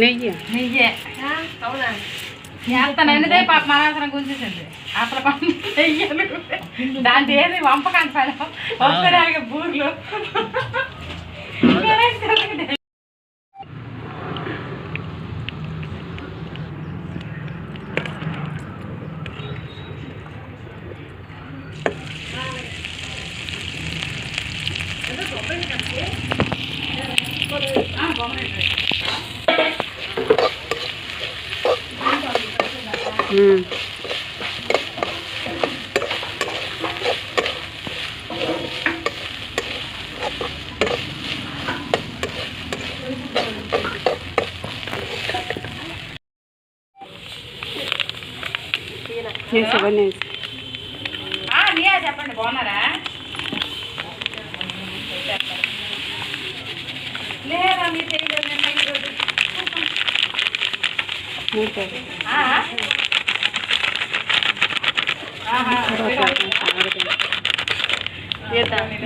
నెయ్యి. నెయ్యే. అవునా? ఎంత నన్నదే పాప మనాసనం గుంజేసింది. అసలు పాపం నెయ్యి అనుకుంటే దాంట్లో ఏది వంపకాంత పని వస్తారు బూర్లు. నీయా చెప్పండి బాగున్నారా? లేదా మీరు నేను తెలియదు. మూత. ఆ? ఆహా. తర్వాత ఆరబెట్టు. ఆ మీరు తర్వాత చేయలేదు, నిన్న ఈరోజు చేయలేదు. ఓ, దానికి చెయ్యలేదు, ఇది బాగా అయిపోయారనా?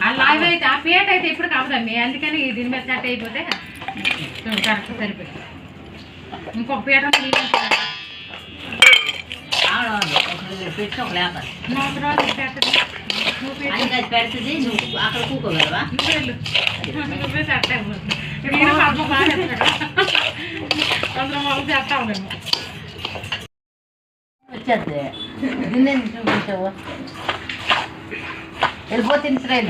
ఆ లావ్ అయితే ఆ పీట అయితే ఇప్పుడు కావదమ్మి అందుకని దీని మీద సెట్ అయిపోతే కరెక్ట్ సరిపోయింది. ఇంకొక పీట. పెడుతుంది. నువ్వు అక్కడ కూకోగలవా? నువ్వు సెట్ అయిపోతుంది నేను మా అమ్మ బాగా చేస్తాడు. అందులో మా అమ్మ సెట్ అవ్వలేము వచ్చేద్ది దీన్ని చూపించావు వెళ్ళిపోతుంది ట్రైన్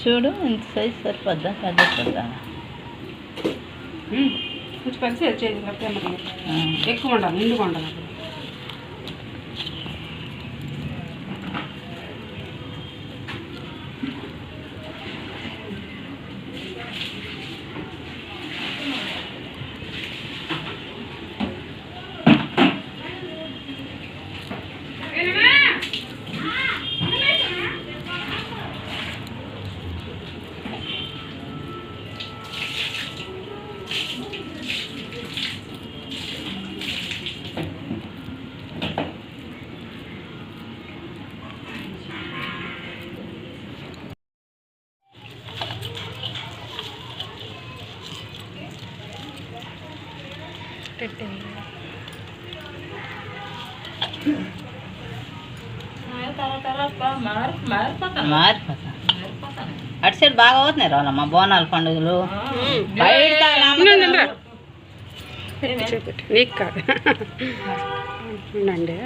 చూడు ఇంత సైజ్ సరిపోద్దా? పెద్ద? కొంచెం కలిసి వచ్చేది లేకపోతే మరి ఎక్కువ ఉండాలి నిండుగా ఉండాలి. మారిపోతా అటు సైడ్ బాగా అవుతున్నాయి రావాలమ్మ బోనాల పండుగలు. బయట ఉండండి, ఉండండి.